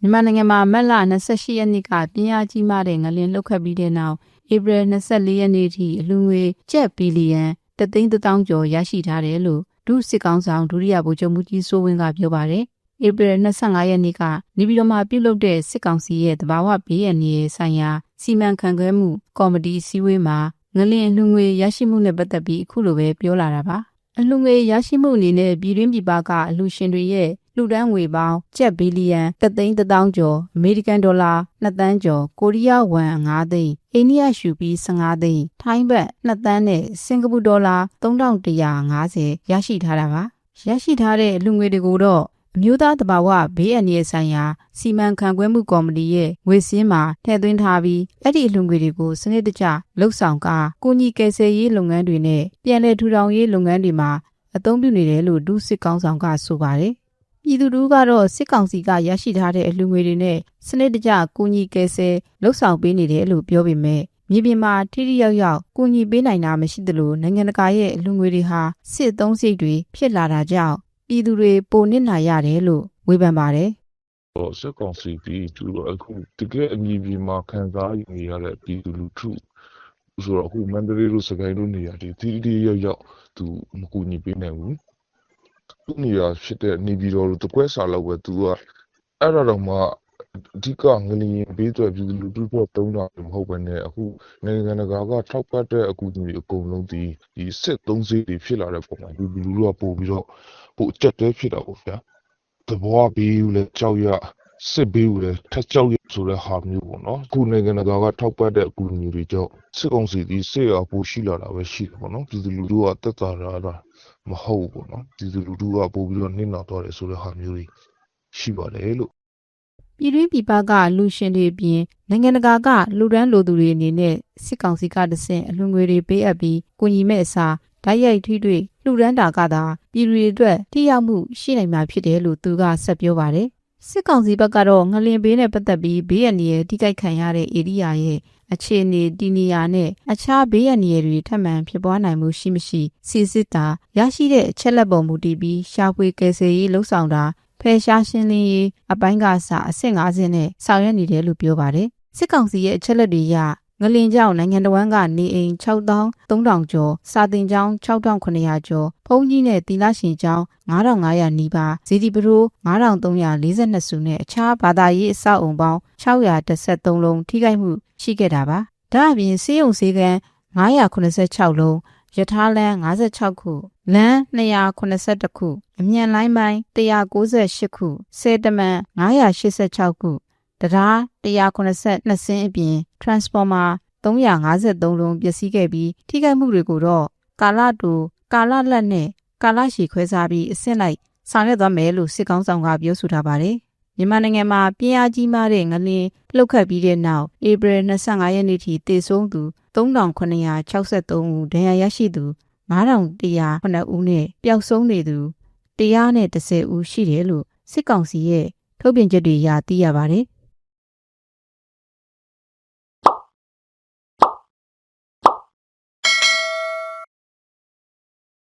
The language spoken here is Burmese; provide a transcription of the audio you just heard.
မြန်မာနိုင်ငံမှာမတ်လ28ရက်နေ့ကပြင်းအားကြီးမားတဲ့ငလင်လှုပ်ခတ်ပြီးတဲ့နောက်ဧပြီ24ရက်နေ့ထိအလူငွေကျပ်ဘီလီယံတသိန်းတောင်ကျော်ရရှိထားတယ်လို့ဒုစစ်ကောင်ဆောင်ဒုတိယဗိုလ်ချုပ်မှုကြီးစိုးဝင်းကပြောပါတယ်။ဧပြီ25ရက်နေ့ကနေပြည်တော်မှာပြုလုပ်တဲ့စစ်ကောင်စီရဲ့တဘာဝဘေးအန္တရာယ်ဆိုင်ရာစီမံခန့်ခွဲမှုကော်မတီစည်းဝေးမှာငလင်အလူငွေရရှိမှုနဲ့ပတ်သက်ပြီးအခုလိုပဲပြောလာတာပါ။အလူငွေရရှိမှုအနေနဲ့ပြည်တွင်းပြည်ပကအလူရှင်တွေရဲ့ လူဒန်းငွေပေါင်းကျပ်ဘီလီယံ3သိန်း1000ကျော်အမေရိကန်ဒေါ်လာ2သန်းကျော်ကိုရီးယားဝမ်5သိန်းအိန္ဒိယရှူပီ15သိန်းထိုင်းဘတ်2သန်းနဲ့စင်ကာပူဒေါ်လာ3150ရရှိထားတာပါရရှိထားတဲ့လူငွေတွေကိုတော့အမျိုးသားတဘာဝဘေးအန္တရာယ်ဆိုင်ရာစီမံခန့်ခွဲမှုကော်မတီရဲ့ငွေစင်းမှာထည့်သွင်းထားပြီးအဲ့ဒီအလူငွေတွေကိုစနစ်တကျလှုပ်ဆောင်ကာကိုကြီးကယ်ဆယ်ရေးလုပ်ငန်းတွေနဲ့ပြည်내ထူထောင်ရေးလုပ်ငန်းတွေမှာအသုံးပြုနေတယ်လို့ဒုစစ်ကောင်းဆောင်ကဆိုပါတယ် ပြည်သူတို့ကတော့စစ်ကောင်စီကရရှိထားတဲ့အလှူငွေတွေနဲ့စနစ်တကျကူညီကယ်ဆယ်လှုပ်ဆောင်ပေးနေတယ်လို့ပြောပေမဲ့မြေပြင်မှာထိထိရောက်ရောက်ကူညီပေးနိုင်တာမရှိသလိုနိုင်ငံတကာရဲ့အလှူငွေတွေဟာစစ်သုံးစိတ်တွေဖြစ်လာတာကြောင့်ပြည်သူတွေပိုနစ်နာရတယ်လို့ဝေဖန်ပါတယ်ဟောစက်ကောင်စီပြီးသူတို့အခုတကယ်အမြင်ပြမှာခံစားနေရတဲ့ပြည်သူလူထုဆိုတော့အခုမန္တလေးလိုစကိုင်းလိုနေရာဒီတီတီရောက်ရောက်သူမကူညီပေးနိုင်ဘူး သူနေရာဖြစ်တဲ့နေပြည်တော်လိုတကွဲစာလောက်ပဲသူကအဲ့ဒါတော့မှအဓိကငလျင်ပေးတဲ့ပြည်သူလူထုပေါ်တုံးတာမဟုတ်ဘဲနဲ့အခုနိုင်ငံတကာကထောက်ပံ့တဲ့အကူအညီအကုန်လုံးဒီဒီစစ်သုံးစီးတွေဖြစ်လာတဲ့ပုံမှာပြည်သူလူထုကပို့ပြီးတော့ပို့အကျက်တဲဖြစ်တာပေါ့ဗျာသဘောဘေးဦးလဲကြောက်ရ စစ်ဘေးဦးလဲထက်ကြောက်ရဆိုတဲ့ဟာမျိုးပေါ့နော်အခုနိုင်ငံတကာကထောက်ပံ့တဲ့အကူအညီတွေကြောင့်စစ်ကောင်စီဒီစစ်ရပိုရှိလာတာပဲရှိတယ်ပေါ့နော်ပြည်သူလူထုကတက်တာရတာမဟုတ်ဘူးပေါ့နော်ပြည်သူလူထုကပို့ပြီးတော့နှိမ့်နာတော့တယ်ဆိုတဲ့ဟာမျိုးတွေရှိပါတယ်လို့ပြည်တွင်းပြည်ပကလူရှင်တွေအပြင်နိုင်ငံတကာကလူဒန်းလိုသူတွေအနေနဲ့စစ်ကောင်စီကတဆင့်အလှူငွေတွေပေးအပ်ပြီးကူညီမဲ့အစားဓာတ်ရိုက်ထိတွေ့လှူဒန်းတာကသာပြည်သူတွေအတွက်ထိရောက်မှုရှိနိုင်မှာဖြစ်တယ်လို့သူကဆက်ပြောပါတယ် စစ်ကောင်စီဘက်ကတော့ငလင်ဘေးနဲ့ပတ်သက်ပြီးဘေးရန်ရဲ့ထိခိုက်ခံရတဲ့ဧရိယာရဲ့အခြေအနေတီနီယာနဲ့အခြားဘေးရန်တွေထပ်မံဖြစ်ပွားနိုင်မှုရှိမရှိစီစစ်တာရရှိတဲ့အချက်လက်ပုံမူတည်ပြီးရှာဖွေကယ်ဆယ်ရေးလှုပ်ဆောင်တာဖယ်ရှားရှင်းလင်းရေးအပိုင်းကစအဆင့်50နဲ့ဆောင်ရွက်နေတယ်လို့ပြောပါတယ်စစ်ကောင်စီရဲ့အချက်လက်တွေရ ငလင်ကြောင့်နိုင်ငံတော်ဝန်ကနေအိမ်6300ကျော်စာတင်ကျောင်း6900ကျော်ဖုံးကြီးနဲ့တီလာရှင်ကျောင်း9500နီးပါးဇီဒီပရို9342စုနဲ့အခြားဘာသာရေးအဆောက်အုံပေါင်း613လုံးထိခိုက်မှုရှိခဲ့တာပါဒါအပြင်စေယုံစေကန်း986လုံးယထာလန်း56ခုလမ်း282ခုအမြန်လိုင်းပိုင်း198ခုဆယ်တမန်986ခု တရား182စင်းအပြင် transformer 353လုံးပျက်စီးခဲ့ပြီးထိခိုက်မှုတွေကိုတော့ကာလတူကာလလက်နဲ့ကာလရှည်ခွဲစားပြီးအဆင့်လိုက်ဆောင်ရွက်သွားမယ်လို့စစ်ကောင်းဆောင်ကပြောဆိုထားပါတယ်။မြန်မာနိုင်ငံမှာပြင်းအားကြီးမားတဲ့ငလျင်လှုပ်ခတ်ပြီးတဲ့နောက်ဧပြီ25ရက်နေ့ထိတေဆုံးသူ3963ဦးဒဏ်ရာရရှိသူ9109ဦးနဲ့ပျောက်ဆုံးနေသူ110ဦးရှိတယ်လို့စစ်ကောင်စီရဲ့ထုတ်ပြန်ချက်တွေအရသိရပါတယ်။